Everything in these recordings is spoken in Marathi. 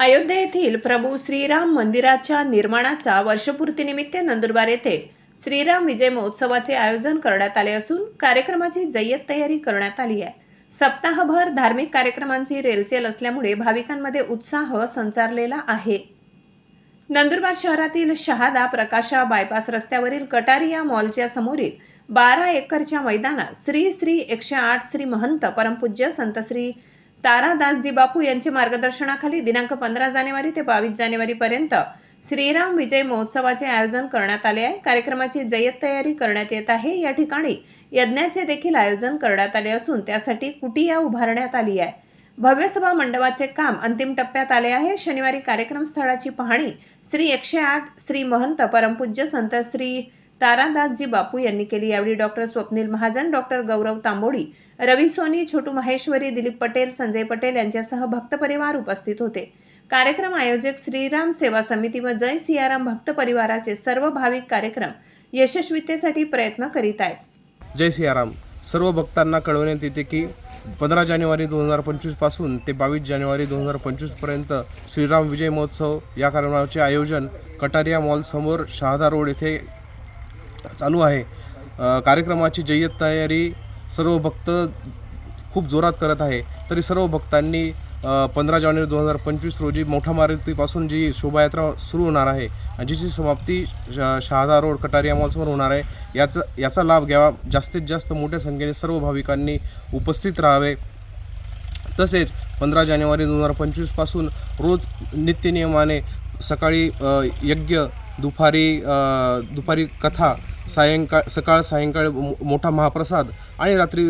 अयोध्या येथील प्रभू श्रीराम मंदिराच्या निर्माणाचा वर्षपूर्तीनिमित्त नंदुरबार येथे श्रीराम विजय महोत्सवाचे आयोजन करण्यात आले असून कार्यक्रमाची जय्यत तयारी करण्यात आली आहे. सप्ताहभर धार्मिक कार्यक्रमांची रेलचेल असल्यामुळे भाविकांमध्ये उत्साह संचारलेला आहे. नंदुरबार शहरातील शहादा प्रकाशा बायपास रस्त्यावरील कटारिया मॉलच्या समोरील बारा एकरच्या मैदानात श्री श्री एकशे आठ श्री महंत परमपूज्य संत श्री तारादासजी बापू यांच्या मार्गदर्शनाखाली दिनांक पंधरा जानेवारी ते बावीस जानेवारीपर्यंत श्रीराम विजय महोत्सवाचे आयोजन करण्यात आले आहे. कार्यक्रमाची जय्यत तयारी करण्यात येत आहे. या ठिकाणी यज्ञाचे देखील आयोजन करण्यात आले असून त्यासाठी कुटिया उभारण्यात आली आहे. भव्य सभा मंडपाचे काम अंतिम टप्प्यात आले आहे. शनिवारी कार्यक्रम स्थळाची पाहणी श्री एकशे आठ श्री महंत परमपूज्य संत श्री तारादासजी बापू यांनी केली. यावेळी डॉक्टर स्वप्नील महाजन डॉक्टर गौरव तांबोडी रवी सोनी छोटू माहेश्वरी दिलीप पटेल संजय पटेल यांच्यासह भक्त परिवार उपस्थित होते. कार्यक्रम आयोजक श्रीराम सेवा समिती व जय सियाराम भक्त परिवाराचे सर्व भाविक कार्यक्रम यशस्वीतेसाठी प्रयत्न करीत आहेत. जय सियाराम. सर्व भक्तांना कळवण्यात येते की पंधरा जानेवारी दोन हजार पंचवीसपासून ते बावीस जानेवारी दोन हजार पंचवीसपर्यंत श्रीराम विजय महोत्सव या कार्यक्रमाचे आयोजन कटारिया मॉलसमोर शहादा रोड येथे चालू आहे. कार्यक्रमाची जय्यत तयारी सर्व भक्त खूप जोरात करत आहे. तरी सर्व भक्तांनी पंधरा जानेवारी दोन हजार पंचवीस रोजी मोठ्या मारुतीपासून जी शोभायात्रा सुरू होणार आहे जिची समाप्ती श- शहादा रोड कटारिया मॉल्सवर होणार आहे याचा याचा लाभ घ्यावा. जास्तीत जास्त मोठ्या संख्येने सर्व भाविकांनी उपस्थित राहावे. तसेच पंधरा जानेवारी दोन हजार पंचवीसपासून रोज नित्यनियमाने सकाळी यज्ञ दुपारी दुपारी कथा सायंकाळ सकाळ सायंकाळ मो- मोठा महाप्रसाद आणि रात्री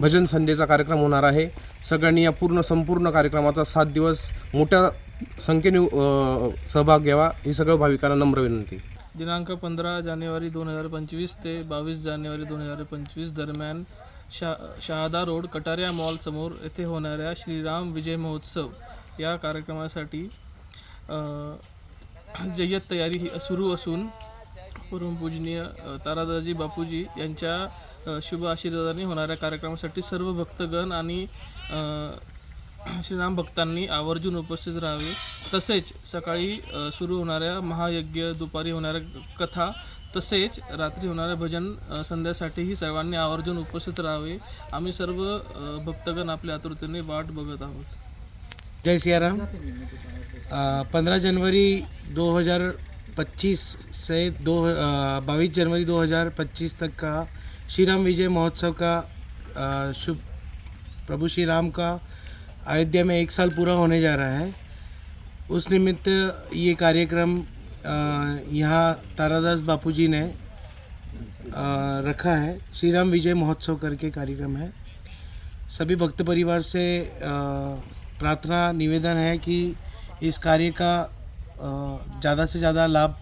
भजन संध्येचा कार्यक्रम होणार आहे. सगळ्यांनी या पूर्ण संपूर्ण कार्यक्रमाचा सात दिवस मोठ्या संख्येने सहभाग घ्यावा ही सगळं भाविकांना नम्र विनंती. दिनांक पंधरा जानेवारी दोन हजार पंचवीस ते बावीस जानेवारी दोन हजार पंचवीस दरम्यान शा शहादा रोड कटारिया मॉलसमोर येथे होणाऱ्या श्रीराम विजय महोत्सव या कार्यक्रमासाठी जय्यत तयारी ही सुरू असून परमपूजनीय तारादाजी बापूजी यांच्या शुभ आशीर्वादाने होणाऱ्या कार्यक्रमासाठी सर्व भक्तगण आणि श्रीराम भक्तांनी आवर्जून उपस्थित राहावे. तसेच सकाळी सुरू होणाऱ्या महायज्ञ दुपारी होणाऱ्या कथा तसेच रात्री होणाऱ्या भजन संध्यासाठीही सर्वांनी आवर्जून उपस्थित राहावे. आम्ही सर्व भक्तगण आपल्या आतुरतेने वाट बघत आहोत. जय सियाराम। पंद्रह जनवरी 2025 से दो बाईस जनवरी 2025 तक का श्री राम विजय महोत्सव का शुभ प्रभु श्री राम का अयोध्या में एक साल पूरा होने जा रहा है। उस निमित्त ये कार्यक्रम यहाँ तारादास बापूजी ने अ, रखा है। श्री राम विजय महोत्सव करके कार्यक्रम है। सभी भक्त परिवार से प्रार्थना, निवेदन है कि इस कार्य का ज़्यादा से ज़्यादा लाभ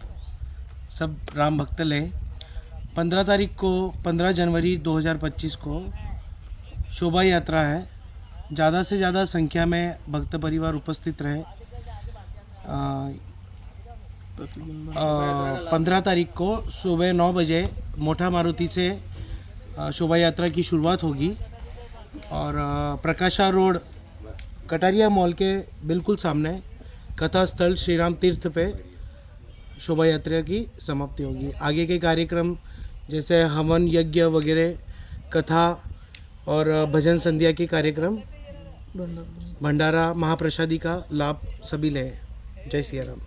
सब राम भक्त लें। पंद्रह तारीख को, पंद्रह जनवरी 2025 को शोभा यात्रा है। ज़्यादा से ज़्यादा संख्या में भक्त परिवार उपस्थित रहे। पंद्रह तारीख को सुबह नौ बजे मोठा मारुति से शोभा यात्रा की शुरुआत होगी। और प्रकाशा रोड कटारिया मॉल के बिल्कुल सामने कथा स्थल श्री राम तीर्थ पे शोभा यात्रा की समाप्ति होगी। आगे के कार्यक्रम जैसे हवन यज्ञ वगैरह कथा और भजन संध्या के कार्यक्रम भंडारा महाप्रसादी का लाभ सभी लें। जय सिया राम।